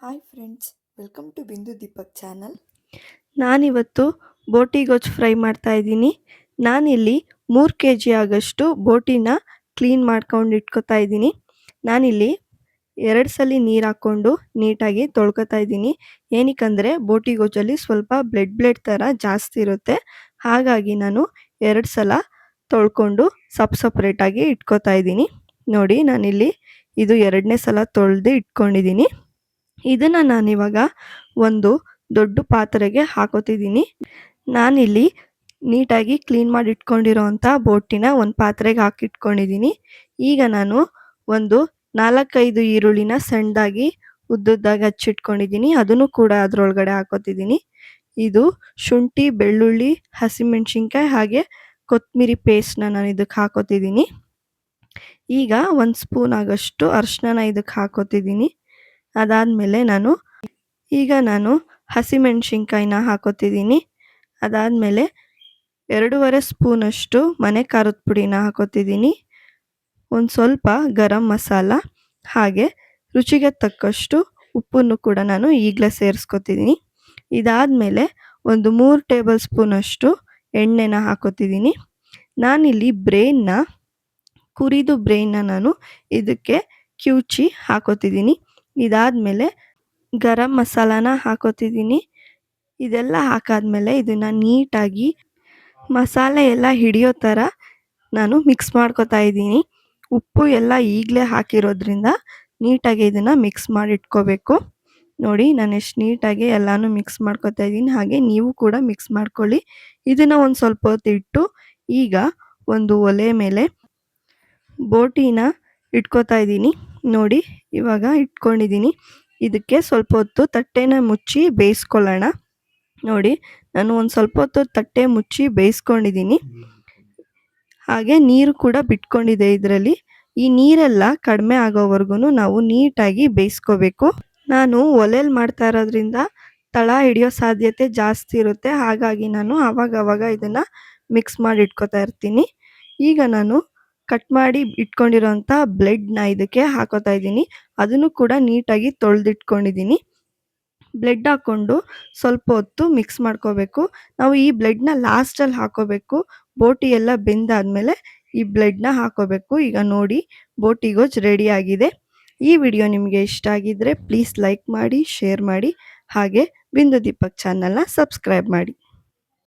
Hi friends welcome to ಬಿಂದು Deepak channel ನಾನಿವತ್ತು ಬೋಟಿ ಗೊಜ್ಜು ಫ್ರೈ ಮಾಡ್ತಾ ಇದ್ದೀನಿ. ನಾನಿಲ್ಲಿ ಮೂರು ಕೆ ಜಿ ಆಗಷ್ಟು ಬೋಟಿನ ಕ್ಲೀನ್ ಮಾಡ್ಕೊಂಡು ಇಟ್ಕೊತಾ ಇದ್ದೀನಿ. ನಾನಿಲ್ಲಿ ಎರಡು ಸಲ ನೀರು ಹಾಕ್ಕೊಂಡು ನೀಟಾಗಿ ತೊಳ್ಕೊತಾ ಇದ್ದೀನಿ. ಏನಕ್ಕಂದರೆ ಬೋಟಿ ಗೊಜ್ಜಲ್ಲಿ ಸ್ವಲ್ಪ ಬ್ಲೆಡ್ ಬ್ಲಡ್ ಥರ ಜಾಸ್ತಿ ಇರುತ್ತೆ. ಹಾಗಾಗಿ ನಾನು ಎರಡು ಸಲ ತೊಳ್ಕೊಂಡು ಸಪ್ ಸಪ್ರೇಟಾಗಿ ಇಟ್ಕೊತಾ ಇದ್ದೀನಿ. ನೋಡಿ ನಾನಿಲ್ಲಿ ಇದು ಎರಡನೇ ಸಲ ತೊಳೆದು ಇಟ್ಕೊಂಡಿದ್ದೀನಿ. ಇದನ್ನು ನಾನಿವಾಗ ಒಂದು ದೊಡ್ಡ ಪಾತ್ರೆಗೆ ಹಾಕೋತಿದ್ದೀನಿ. ನಾನಿಲ್ಲಿ ನೀಟಾಗಿ ಕ್ಲೀನ್ ಮಾಡಿ ಇಟ್ಕೊಂಡಿರೋ ಅಂಥ ಬೋಟಿನ ಒಂದು ಪಾತ್ರೆಗೆ ಹಾಕಿಟ್ಕೊಂಡಿದ್ದೀನಿ. ಈಗ ನಾನು ಒಂದು ನಾಲ್ಕೈದು ಈರುಳ್ಳಿನ ಸಣ್ಣದಾಗಿ ಉದ್ದುದ್ದಾಗಿ ಹಚ್ಚಿಟ್ಕೊಂಡಿದ್ದೀನಿ. ಅದನ್ನು ಕೂಡ ಅದರೊಳಗಡೆ ಹಾಕೋತಿದ್ದೀನಿ. ಇದು ಶುಂಠಿ, ಬೆಳ್ಳುಳ್ಳಿ, ಹಸಿಮೆಣ್ಸಿನ್ಕಾಯಿ ಹಾಗೆ ಕೊತ್ತಂಬರಿ ಪೇಸ್ಟ್ನ ನಾನು ಇದಕ್ಕೆ ಹಾಕೋತಿದ್ದೀನಿ. ಈಗ ಒಂದು ಸ್ಪೂನ್ ಆಗಷ್ಟು ಅರ್ಶಿನ ಇದಕ್ಕೆ ಹಾಕೋತಿದ್ದೀನಿ. ಅದಾದಮೇಲೆ ನಾನು ಈಗ ನಾನು ಹಸಿಮೆಣಸಿನ್ಕಾಯಿನ ಹಾಕೋತಿದ್ದೀನಿ. ಅದಾದಮೇಲೆ ಎರಡೂವರೆ ಸ್ಪೂನಷ್ಟು ಮನೆ ಖಾರದ ಪುಡಿನ ಹಾಕೋತಿದ್ದೀನಿ. ಒಂದು ಸ್ವಲ್ಪ ಗರಂ ಮಸಾಲ, ಹಾಗೆ ರುಚಿಗೆ ತಕ್ಕಷ್ಟು ಉಪ್ಪನ್ನು ಕೂಡ ನಾನು ಈಗಲೇ ಸೇರಿಸ್ಕೊತಿದ್ದೀನಿ. ಇದಾದಮೇಲೆ ಒಂದು ಮೂರು ಟೇಬಲ್ ಸ್ಪೂನಷ್ಟು ಎಣ್ಣೆನ ಹಾಕೋತಿದ್ದೀನಿ. ನಾನಿಲ್ಲಿ ಬ್ರೈನ್ನ, ಕುರಿದು ಬ್ರೈನ್ನ ನಾನು ಇದಕ್ಕೆ ಕಿವುಚಿ ಹಾಕೋತಿದ್ದೀನಿ. ಇದಾದಮೇಲೆ ಗರಂ ಮಸಾಲಾನ ಹಾಕೋತಿದ್ದೀನಿ. ಇದೆಲ್ಲ ಹಾಕಾದಮೇಲೆ ಇದನ್ನು ನೀಟಾಗಿ ಮಸಾಲೆ ಎಲ್ಲ ಹಿಡಿಯೋ ಥರ ನಾನು ಮಿಕ್ಸ್ ಮಾಡ್ಕೊತಾ ಇದ್ದೀನಿ. ಉಪ್ಪು ಎಲ್ಲ ಈಗಲೇ ಹಾಕಿರೋದ್ರಿಂದ ನೀಟಾಗಿ ಇದನ್ನು ಮಿಕ್ಸ್ ಮಾಡಿ ಇಟ್ಕೋಬೇಕು ನೋಡಿ ನಾನು ಎಷ್ಟು ನೀಟಾಗಿ ಎಲ್ಲನೂ ಮಿಕ್ಸ್ ಮಾಡ್ಕೊತಾ ಇದ್ದೀನಿ. ಹಾಗೆ ನೀವು ಕೂಡ ಮಿಕ್ಸ್ ಮಾಡ್ಕೊಳ್ಳಿ. ಇದನ್ನು ಒಂದು ಸ್ವಲ್ಪ ಹೊತ್ತು ಇಟ್ಟು ಈಗ ಒಂದು ಒಲೆ ಮೇಲೆ ಬೋಟಿನ ಇಟ್ಕೋತಾ ಇದ್ದೀನಿ. ನೋಡಿ, ಇವಾಗ ಇಟ್ಕೊಂಡಿದ್ದೀನಿ ಇದಕ್ಕೆ ಸ್ವಲ್ಪ ಹೊತ್ತು ತಟ್ಟೆನ ಮುಚ್ಚಿ ಬೇಯಿಸ್ಕೊಳ್ಳೋಣ. ನೋಡಿ, ನಾನು ಒಂದು ಸ್ವಲ್ಪ ಹೊತ್ತು ತಟ್ಟೆ ಮುಚ್ಚಿ ಬೇಯಿಸ್ಕೊಂಡಿದ್ದೀನಿ ಹಾಗೆ ನೀರು ಕೂಡ ಬಿಟ್ಕೊಂಡಿದೆ ಇದರಲ್ಲಿ. ಈ ನೀರೆಲ್ಲ ಕಡಿಮೆ ಆಗೋವರೆಗೂ ನಾವು ನೀಟಾಗಿ ಬೇಯಿಸ್ಕೋಬೇಕು. ನಾನು ಒಲೆಯಲ್ಲಿ ಮಾಡ್ತಾ ಇರೋದ್ರಿಂದ ತಳ ಹಿಡಿಯೋ ಸಾಧ್ಯತೆ ಜಾಸ್ತಿ ಇರುತ್ತೆ. ಹಾಗಾಗಿ ನಾನು ಆವಾಗ ಇದನ್ನು ಮಿಕ್ಸ್ ಮಾಡಿ ಇಟ್ಕೋತಾ ಇರ್ತೀನಿ. ಈಗ ನಾನು ಕಟ್ ಮಾಡಿ ಇಟ್ಕೊಂಡಿರೋಂಥ ಬ್ಲೆಡ್ನ ಇದಕ್ಕೆ ಹಾಕೋತಾ ಇದ್ದೀನಿ. ಅದನ್ನು ಕೂಡ ನೀಟಾಗಿ ತೊಳೆದಿಟ್ಕೊಂಡಿದ್ದೀನಿ. ಬ್ಲೆಡ್ ಹಾಕ್ಕೊಂಡು ಸ್ವಲ್ಪ ಹೊತ್ತು ಮಿಕ್ಸ್ ಮಾಡ್ಕೋಬೇಕು. ನಾವು ಈ ಬ್ಲೆಡ್ನ ಲಾಸ್ಟಲ್ಲಿ ಹಾಕೋಬೇಕು. ಬೋಟಿ ಎಲ್ಲ ಬೆಂದಾದಮೇಲೆ ಈ ಬ್ಲೆಡ್ನ ಹಾಕೋಬೇಕು. ಈಗ ನೋಡಿ, ಬೋಟಿ ಗೊಜ್ಜು ರೆಡಿ ಆಗಿದೆ. ಈ ವಿಡಿಯೋ ನಿಮಗೆ ಇಷ್ಟ ಆಗಿದ್ದರೆ ಪ್ಲೀಸ್ ಲೈಕ್ ಮಾಡಿ ಶೇರ್ ಮಾಡಿ. ಹಾಗೆ ಬಿಂದು ದೀಪಕ್ ಚಾನಲ್ನ ಸಬ್ಸ್ಕ್ರೈಬ್ ಮಾಡಿ.